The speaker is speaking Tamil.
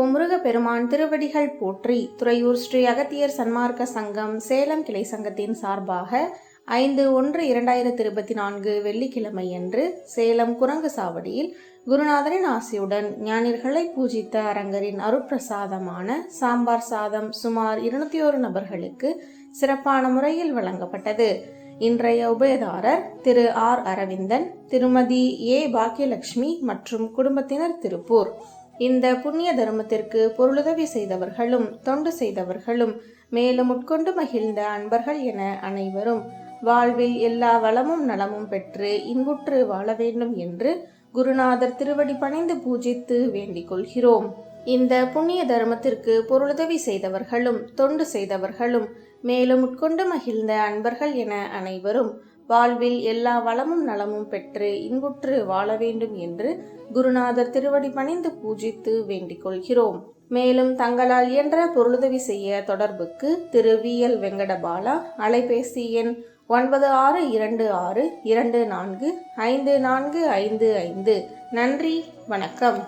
ஓ முருகப்பெருமான் திருவடிகள் போற்றி துறையூர் ஸ்ரீ அகத்தியர் சன்மார்க்க சங்கம் சேலம் கிளை சங்கத்தின் சார்பாக ஐந்து ஒன்று இரண்டாயிரத்தி இருபத்தி நான்கு வெள்ளிக்கிழமையன்று சேலம் குரங்கு சாவடியில் குருநாதரின் ஆசியுடன் ஞானிகளை பூஜித்த அரங்கரின் அருப்பிரசாதமான சாம்பார் சாதம் சுமார் இருநூத்தி ஒரு நபர்களுக்கு சிறப்பான முறையில் வழங்கப்பட்டது. இன்றைய உபயதாரர் திரு ஆர் அரவிந்தன் திருமதி ஏ பாக்கியலட்சுமி மற்றும் குடும்பத்தினர் திருப்பூர். இந்த புண்ணிய தர்மத்திற்கு பொருளுதவி செய்தவர்களும் தொண்டு செய்தவர்களும் மேலும் உட்கொண்டு மகிழ்ந்த அன்பர்கள் என அனைவரும் வாழ்வில் எல்லா வளமும் நலமும் பெற்று இன்புற்று வாழ வேண்டும் என்று குருநாதர் திருவடி பணிந்து பூஜித்து வேண்டிக் கொள்கிறோம். இந்த புண்ணிய தர்மத்திற்கு பொருளுதவி செய்தவர்களும் தொண்டு செய்தவர்களும் மேலும் உட்கொண்டு மகிழ்ந்த அன்பர்கள் என அனைவரும் வாழ்வில் எல்லா வளமும் நலமும் பெற்று இன்புற்று வாழ வேண்டும் என்று குருநாதர் திருவடி பணிந்து பூஜித்து வேண்டிக் கொள்கிறோம். மேலும் தங்களால் இயன்ற பொருளுதவி செய்ய தொடர்புக்கு திரு வி. எல். வெங்கடபாலா அலைபேசி எண் ஒன்பது ஆறு இரண்டு ஆறு இரண்டு நான்கு ஐந்து நான்கு ஐந்து ஐந்து. நன்றி வணக்கம்.